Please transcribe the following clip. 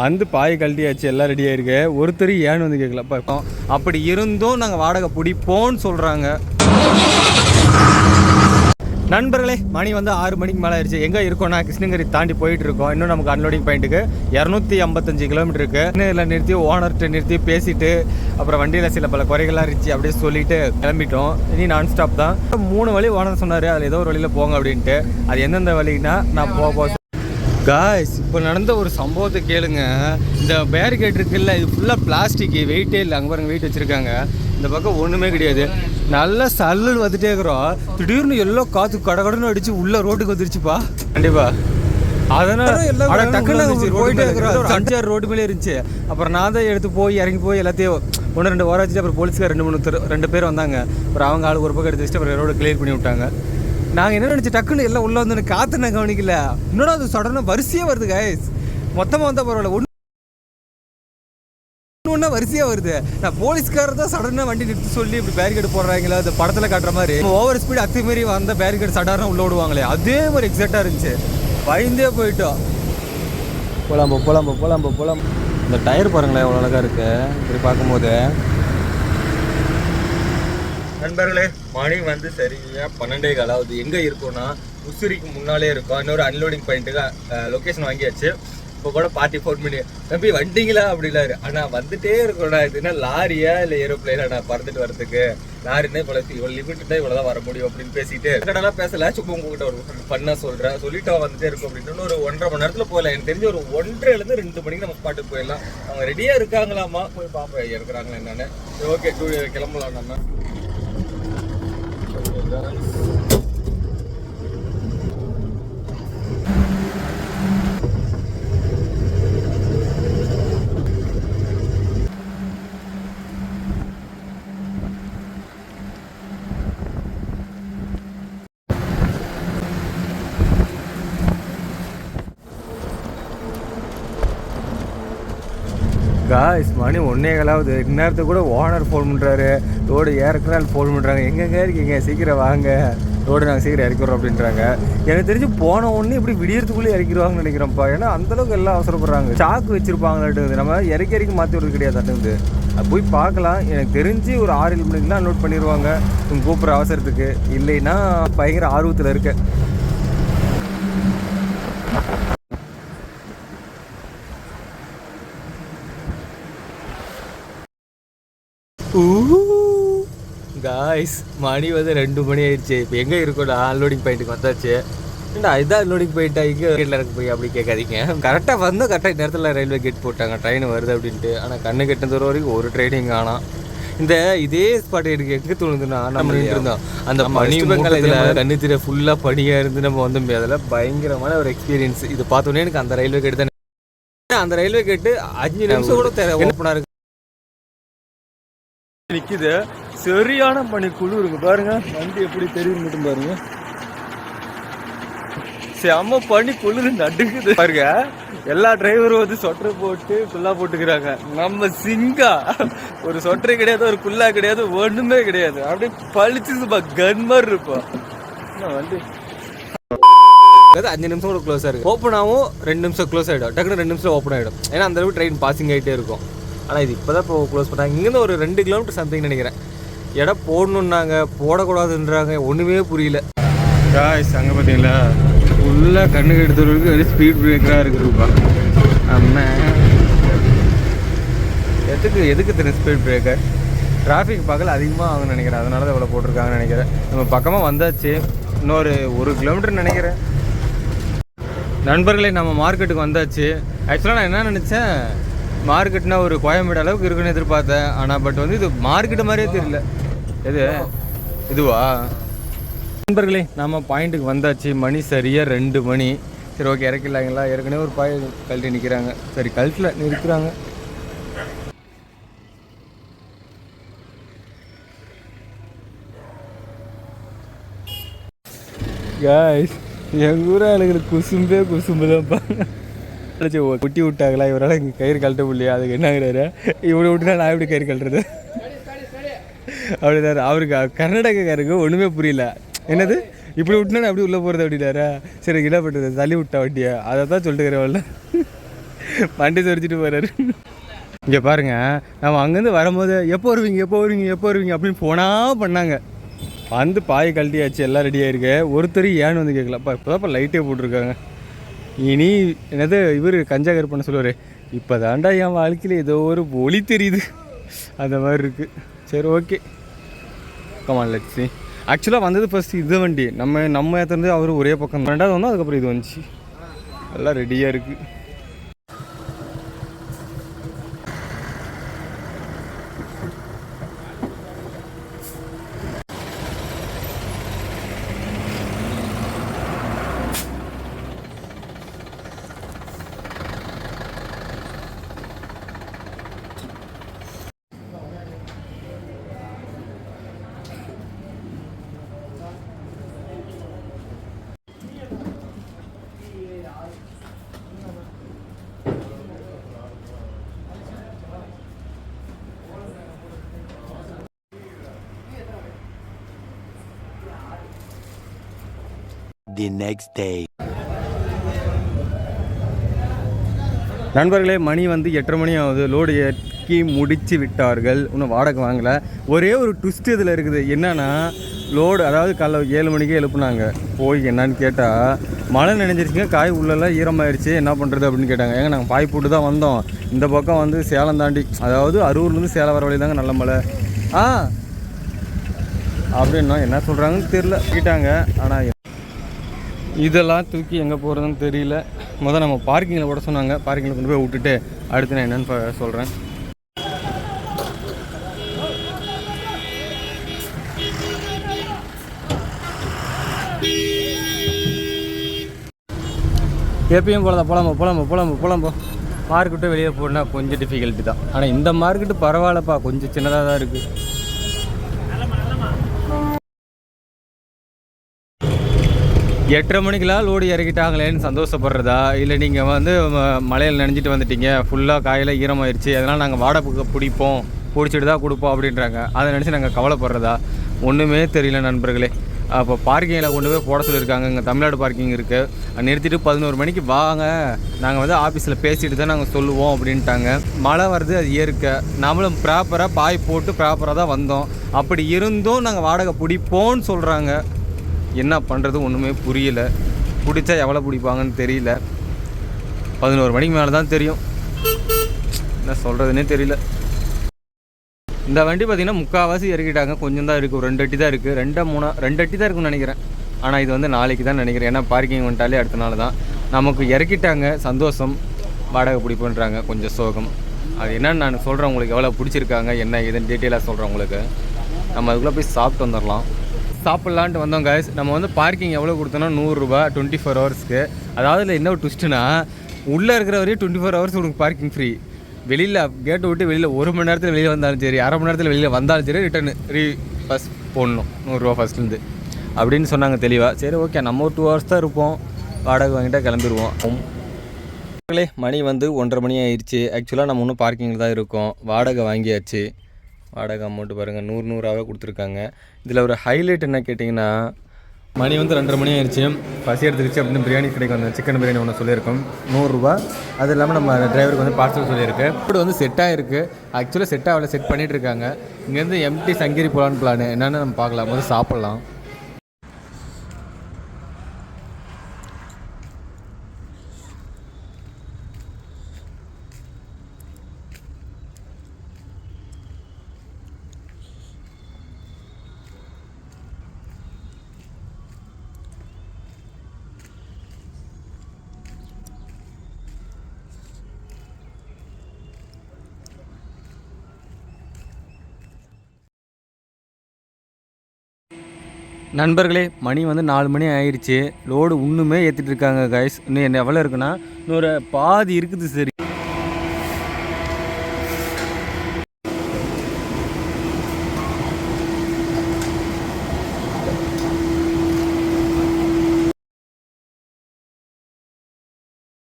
வந்து பாய் கழட்டியாச்சு எல்லாம் ரெடியாக இருக்கு ஒருத்தர் ஏன்னு வந்து கேட்கல இப்போ அப்படி இருந்தும் நாங்கள் வாடகை பிடிப்போம்னு சொல்கிறாங்க நண்பர்களே மணி வந்து ஆறு மணிக்கு மேலே ஆயிடுச்சு. எங்கே இருக்கோம்னா கிருஷ்ணகிரி தாண்டி போயிட்டு இருக்கோம். இன்னும் நமக்கு அன்லோடிங் பாயிண்ட்டுக்கு இரநூத்தி ஐம்பத்தஞ்சு கிலோமீட்டர் இருக்கு. இதில் நிறுத்தி ஓனர்கிட்ட நிறுத்தி பேசிட்டு அப்புறம் வண்டியில் சில பல குறைகள்லாம் இருந்துச்சு அப்படியே சொல்லிட்டு கிளம்பிட்டோம். இனி நான் ஸ்டாப் தான். மூணு வழி ஓனர் சொன்னார் அதில் ஏதோ ஒரு வழியில் போங்க அப்படின்ட்டு. அது எந்தெந்த வழின்னா நான் போக போக காய்ஸ் இப்போ நடந்த ஒரு சம்பவத்தை கேளுங்க. இந்த பேரிகேட் இருக்குல்ல இது ஃபுல்லாக பிளாஸ்டிக் வெயிட்டே இல்லை. அங்கே பாருங்க வெயிட் வச்சுருக்காங்க. இந்த பக்கம் ஒன்றுமே கிடையாது. நல்லா சல்லுன்னு வந்துட்டே இருக்கிறோம். திடீர்னு எல்லாம் காற்று கடகடன்னு அடிச்சு உள்ள ரோட்டுக்கு வந்துருச்சுப்பா. கண்டிப்பா. அதனால டக்குன்னு போயிட்டே. இருக்கிறோம். அஞ்சாறு ரோடு மேலே இருந்துச்சு. அப்புறம் நான் தான் எடுத்து போய் இறங்கி போய் எல்லாத்தையும் ஒன்று ரெண்டு வச்சுட்டு அப்புறம் போலீஸ்கார் ரெண்டு மூணு ரெண்டு பேர் வந்தாங்க. அப்புறம் அவங்க ஆள் ஒரு பக்கம் எடுத்து வச்சுட்டு அப்புறம் ரோடு கிளியர் பண்ணி விட்டாங்க. நாங்கள் என்ன நினச்சி டக்குன்னு எல்லாம் உள்ளே வந்து காற்று நான் கவனிக்கல. இன்னொன்று அது சடனாக வரிசையாக வருது கைஸ் மொத்தமாக வந்தால் பரவாயில்ல. ஒன்று ஒன்றா வரிசையாக வருது. நான் போலீஸ்காரர் தான் சடனாக வண்டி நிறுத்தி சொல்லி இப்படி பேரிகேடு போடுறாங்களா அந்த படத்தில் காட்டுற மாதிரி. ஓவர் ஸ்பீடு அத்தி மாரி வந்த பேரிகேடு சடாரம் உள்ளே விடுவாங்களே. அதே மாதிரி எக்ஸாக்டாக இருந்துச்சு. பயந்தே போயிட்டோம். போலாம்போ போலாம்போ போலாம்போ போலாம் இந்த டயர் பாருங்களேன் எவ்வளோ அழகாக இருக்கு. இப்படி பார்க்கும்போது நண்பர்களே மணி வந்து சரியாக பன்னெண்டே காலாவது எங்கே இருக்கோம்னா உசுரிக்கு முன்னாலே இருக்கோம். இன்னொரு அன்லோடிங் பாயிண்ட்டுக்கு லொக்கேஷன் வாங்கியாச்சு. இப்போ கூட பார்ட்டி ஃபோன் பண்ணி தம்பி வண்டிங்களா அப்படிலாரு ஆனால் வந்துட்டே இருக்கோம்டா. இது என்ன லாரியா? இல்லை ஏரோப்ளைனா நான் பறந்துட்டு வரதுக்கு லாரின்னா இவ்வளோ இவ்வளோ லிமிட் தான் இவ்வளோ தான் வர முடியும் அப்படின்னு பேசிட்டு கடலாம் பேசல? சும்மா உங்ககிட்ட ஒரு பண்ண சொல்கிறேன் சொல்லிட்டு வந்துட்டே இருக்கும் அப்படின்னு. ஒரு ஒன்றரை மணி நேரத்தில் போகலாம் எனக்கு தெரிஞ்சு ஒரு ஒன்றரைலேருந்து ரெண்டு மணிக்கு நம்ம பாட்டுக்கு போயிடலாம். அவங்க ரெடியாக இருக்காங்களாமா போய் பார்ப்போம் இருக்கிறாங்களா என்னென்னு. ஓகே கிளம்பலாம் நம்ம. guys. காய்ஸ் மணி ஒன்னே காலாவது. இந்நேரத்துக்கு கூட ஓனர் ஃபோன் பண்ணுறாரு ரோடு ஏறக்குறால் ஃபோன் பண்ணுறாங்க எங்கெங்க இருக்கீங்க? சீக்கிரம் வாங்க. ரோடு நாங்கள் சீக்கிரம் இறக்கிறோம் அப்படின்றாங்க. எனக்கு தெரிஞ்சு போன உடனே இப்படி விடியறதுக்குள்ளே இறக்கிடுவாங்கன்னு நினைக்கிறேன்ப்பா. ஏன்னா அந்தளவுக்கு எல்லாம் அவசரப்படுறாங்க. சாக்கு வச்சிருப்பாங்களாட்டுங்குது. நம்ம இறக்கி இறக்கி மாற்றி விடுறது கிடையாது வந்து போய் பார்க்கலாம். எனக்கு தெரிஞ்சு ஒரு ஆறு ஏழு மணிக்கெலாம் நோட் பண்ணிடுவாங்க கூப்பிட்ற அவசரத்துக்கு. இல்லைன்னா பயங்கர ஆர்வத்தில் இருக்கேன். காய்ஸ் மணி வந்து ரெண்டு மணி ஆயிடுச்சு. இப்போ எங்கே இருக்கோம்டா? அன்லோடிங் பாயிண்ட்டுக்கு வந்தாச்சு. ஏண்டா இதுதான் அன்லோடிங் பாயிண்ட் இங்கே கேட்டில் இறக்க போய் அப்படி கேட்காதீங்க. கரெக்டாக வந்து கரெக்டாக நேரத்தில் ரயில்வே கேட் போட்டாங்க. ட்ரெயின் வருது அப்படின்ட்டு. ஆனால் கண்ணு கெட்ட தூரம் வரைக்கும் ஒரு ட்ரெயினிங் காணோம் இந்த இதே ஸ்பாட் எனக்கு எங்கே தோணுதுன்னா நம்ம இருந்தோம். அந்த பனி பெங்காலத்தில் கண்ணு திரை ஃபுல்லாக பனியாக இருந்து நம்ம வந்து அதில் பயங்கரமான ஒரு எக்ஸ்பீரியன்ஸ் இது பார்த்தோன்னே எனக்கு அந்த ரயில்வே கேட் தான். அந்த ரயில்வே கேட்டு அஞ்சு நிமிஷம் கூட ஓப்பனாக இருக்கு. நிக்குது. சரியான பனி குளிருங்க பாருங்க வண்டி எப்படி தெரியும் மட்டும் பாருங்க. செம்ம பனி குளிர் நடுக்குது பாருங்க எல்லா டிரைவரும் வந்து சொட்டர் போட்டு குல்லா போட்டுக்கிறாங்க. நம்ம சிங்கா. ஒரு சொட்டர் கிடையாது ஒரு குல்லா கிடையாது ஒண்ணுமே கிடையாது. அப்படியே பழிச்சுப்பா கன் மாதிரி இருப்போம் வண்டி? அஞ்சு நிமிஷம் கூட க்ளோஸ் ஆகும் ஓப்பன் ஆகும் ரெண்டு நிமிஷம் க்ளோஸ் ஆகிடும் டக்குனு ரெண்டு நிமிஷம் ஓப்பன் ஆகிடும் ஏன்னா அந்த அளவுக்கு ட்ரெயின் பாசிங் ஆகிட்டே இருக்கும். ஆனால் இது இப்போ தான் இப்போ க்ளோஸ் பண்ணாங்க இங்கேருந்து ஒரு ரெண்டு கிலோமீட்டர் சம்திங் நினைக்கிறேன். இடம் போடணுன்னாங்க போடக்கூடாதுன்றாங்க. ஒன்றுமே புரியல. காய்ஸ் அங்கே பார்த்தீங்களா ஃபுல்லாக கண்ணுக்கு எடுத்தவர்களுக்கு வெறும் ஸ்பீட் பிரேக்கராக இருக்குதுப்பா நம்ம எதுக்கு எதுக்கு தெரியும் ஸ்பீட் பிரேக்கர் டிராஃபிக் பக்கத்தில் அதிகமாக ஆகும்னு நினைக்கிறேன். அதனால தான் இவ்வளோ போட்டிருக்காங்கன்னு நினைக்கிறேன். நம்ம பக்கமாக வந்தாச்சு. இன்னொரு ஒரு கிலோமீட்டர் நினைக்கிறேன். நண்பர்களே நம்ம மார்க்கெட்டுக்கு வந்தாச்சு. ஆக்சுவலாக நான் என்ன நினச்சேன்? மார்க்கெட்னா ஒரு கோயம்பேடு அளவுக்கு இருக்குன்னு எதிர்பார்த்தேன். ஆனால் பட் வந்து இது மார்க்கெட்டு மாதிரியே தெரியல. எது? இதுவா? நண்பர்களே நம்ம பாயிண்ட்டுக்கு வந்தாச்சு. மணி சரியாக ரெண்டு மணி. சரி ஓகே இறக்கலாங்களா ஏற்கனவே ஒரு பாய் கழட்டி நிற்கிறாங்க சரி கழட்டில் நிற்கிறாங்க காய்ஸ் எங்கள் ஊர் ஆளுங்களுக்கு குசும்பே குசும்பு தான்ப்பா குட்டி விட்டாங்களா? இவரால் இங்கே கயிறு கழட்ட முடியல அதுக்கு என்னங்கிறாரு இவனை விட்டுனா நான் எப்படி கயிறு கழட்டுறது? அப்படிதாரு அவருக்கு கர்நாடகக்காருக்கு ஒன்றுமே புரியல. என்னது? இப்படி விட்டுனா நான் எப்படி உள்ளே போகிறது அப்படின்னாரா? சரி என்ன பண்ணுறது தள்ளி விட்டா வண்டியை. அதை தான் சொல்லிட்டு இருக்கிறவள்ல வண்டி சொரிச்சிட்டு போறாரு. இங்கே பாருங்க. நம்ம அங்கேருந்து வரும்போது எப்போ வருவீங்க எப்போ வருவீங்க எப்போ வருவீங்க அப்படின்னு போனா பண்ணாங்க. வந்து பாய் கழட்டியாச்சு எல்லாம் ரெடியாக இருக்கு ஒருத்தர் ஏன்னு வந்து கேட்கல. அப்பா இப்போ லைட்டே போட்டிருக்காங்க. இனி என்னது இவர் கஞ்சா கருப்பண்ண சொல்லுவார் இப்போ தாண்டா என் வாழ்க்கையில் ஏதோ ஒரு ஒளி தெரியுது. அந்த மாதிரி இருக்குது சரி ஓகே கமான் லட்சி ஆக்சுவலாக வந்தது ஃபஸ்ட்டு இது வண்டி. நம்ம நம்ம ஏற்றுறது அவர் ஒரே பக்கம். ரெண்டாவது வந்தோம் அதுக்கப்புறம் இது வந்துச்சு. எல்லாம் ரெடியாக இருக்குது தி நெக்ஸ்ட் டே நண்பர்களே மணி வந்து எட்டரை மணி ஆகுது. லோடு ஏற்றி முடிச்சு விட்டார்கள். இன்னும் வாடகை வாங்கலை. ஒரே ஒரு ட்விஸ்ட் இதில் இருக்குது. என்னென்னா லோடு அதாவது காலைல ஏழு மணிக்கே எழுப்புனாங்க. போய் என்னன்னு கேட்டால் மழை நினைஞ்சிருச்சுங்க. காய் உள்ளெல்லாம் ஈரமாயிருச்சு. என்ன பண்ணுறது அப்படின்னு கேட்டாங்க. ஏங்க நாங்கள் பாய் போட்டு தான் வந்தோம். இந்த பக்கம் வந்து சேலம் தாண்டி அதாவது அரூர்லேருந்து சேலம் வர வழி தாங்க நல்ல மழை. ஆ அப்படின்னா என்ன சொல்கிறாங்கன்னு தெரில கேட்டாங்க. ஆனால் இதெல்லாம் தூக்கி எங்கே போகிறதுன்னு தெரியல. முதல் நம்ம பார்க்கிங்கில் போட சொன்னாங்க. பார்க்கிங்கில் கொண்டு போய் விட்டுட்டு அடுத்து நான் என்னென்னு சொல்கிறேன் எப்பயும் போல தான் புலம்பு புலம்பு புலம்பு. புலம்பு மார்க்கெட்டு வெளியே போனா கொஞ்சம் டிஃபிகல்ட்டி தான். ஆனால் இந்த மார்க்கெட்டு பரவாயில்லப்பா. கொஞ்சம் சின்னதாக தான் இருக்குது எட்டரை மணிக்கெல்லாம் லோடு இறக்கிட்டாங்களேன்னு சந்தோஷப்படுறதா? இல்லை நீங்கள் வந்து ம- மழையில் நனைஞ்சிட்டு வந்துட்டீங்க ஃபுல்லாக காயில் ஈரமாயிருச்சு அதனால் நாங்கள் வாடகை பிடிப்போம் பிடிச்சிட்டு தான் கொடுப்போம் அப்படின்றாங்க. அதை நினச்சி நாங்கள் கவலைப்படுறதா? ஒன்றுமே தெரியல நண்பர்களே. அப்போ பார்க்கிங்கில் கொண்டு போய் போட சொல்லியிருக்காங்க. இங்கே தமிழ்நாடு பார்க்கிங் இருக்குது நிறுத்திட்டு பதினோரு மணிக்கு வாங்க. நாங்கள் வந்து ஆஃபீஸில் பேசிட்டு தான் நாங்கள் சொல்லுவோம் அப்படின்ட்டாங்க. மழை வருது அது இயற்கை. நம்மளும் ப்ராப்பராக பாய் போட்டு ப்ராப்பராக தான் வந்தோம். அப்படி இருந்தும் நாங்கள் வாடகை பிடிப்போன்னு சொல்கிறாங்க என்ன பண்ணுறது ஒன்றுமே புரியல. பிடிச்சா எவ்வளோ பிடிப்பாங்கன்னு தெரியல. பதினோரு மணிக்கு மேலே தான் தெரியும். என்ன சொல்கிறதுனே தெரியல. இந்த வண்டி பார்த்தீங்கன்னா முக்கால்வாசி இறக்கிட்டாங்க. கொஞ்சம் தான் இருக்குது ஒரு ரெண்டு அட்டி தான் இருக்குது ரெண்டா மூணா ரெண்டு அட்டி தான் இருக்குன்னு நினைக்கிறேன். ஆனால் இது வந்து நாளைக்கு தான் நினைக்கிறேன். ஏன்னா பார்க்கிங் வந்துட்டாலே அடுத்த நாள் தான். நமக்கு இறக்கிட்டாங்க. சந்தோஷம். வாடகை பிடிப்புன்றாங்க. கொஞ்சம் சோகம். அது என்னன்னு நான் சொல்கிறேன் உங்களுக்கு எவ்வளோ பிடிச்சிருக்காங்க என்ன ஏதுன்னு டீட்டெயிலாக சொல்கிறேன் உங்களுக்கு. நம்ம அதுக்குள்ளே போய் சாப்பிட்டு வந்துடலாம் சாப்பிட்லான்ட்டு வந்தோம் guys. நம்ம வந்து பார்க்கிங் எவ்வளோ கொடுத்தோன்னா நூறுரூபா டுவெண்ட்டி ஃபோர் ஹவர்ஸ்க்கு அதாவது இல்லை என்ன ஒரு ட்விஸ்ட்டுனா உள்ளே இருக்கிற வரையும் டுவெண்ட்டி ஃபோர் ஹவர்ஸ் உங்களுக்கு பார்க்கிங் ஃப்ரீ வெளியில் கேட்டை விட்டு வெளியில் ஒரு மணி நேரத்தில் வெளியில் வந்தாலும் சரி அரை மணி நேரத்தில் வெளியில் வந்தாலும் சரி ரிட்டர்ன் ரீ ஃபஸ்ட் போடணும் நூறுரூவா ஃபஸ்ட்லேருந்து அப்படின்னு சொன்னாங்க தெளிவாக சரி ஓகே நம்ம ஒரு டூ ஹவர்ஸ் தான் இருப்போம். வாடகை வாங்கிட்டா கிளம்பிடுவோம். மணி வந்து ஒன்றரை மணி ஆயிடுச்சு. ஆக்சுவலாக நம்ம இன்னும் பார்க்கிங்கில் தான் இருக்கோம். வாடகை வாங்கியாச்சு. வாடகை அமௌண்ட்டு பாருங்கள் நூறு நூறாவே கொடுத்துருக்காங்க. இதில் ஒரு ஹைலைட் என்ன கேட்டிங்கன்னா மணி வந்து ரெண்டரை மணி ஆயிடுச்சு. பசி எடுத்துருச்சு அப்படின்னு பிரியாணி கிடைக்கும் அந்த சிக்கன் பிரியாணி ஒன்று சொல்லியிருக்கோம். நூறுரூவா. அது இல்லாமல் நம்ம டிரைவருக்கு வந்து பார்சல் சொல்லியிருக்கு. இப்படி வந்து செட் ஆகிருக்கு ஆக்சுவலாக செட் ஆகலை செட் பண்ணிகிட்டு இருக்காங்க. இங்கேருந்து எம்டி சங்கிரி போகலான்னு பிளான் என்னென்னு நம்ம பார்க்கலாம். முதல்ல சாப்பிட்லாம். நண்பர்களே மணி வந்து நாலு மணி ஆயிடுச்சு லோடு இன்னுமே ஏற்றிட்டு இருக்காங்க கைஸ் இன்னும் என்ன எவ்வளோ இருக்குன்னா இன்னொரு பாதி இருக்குது சரி.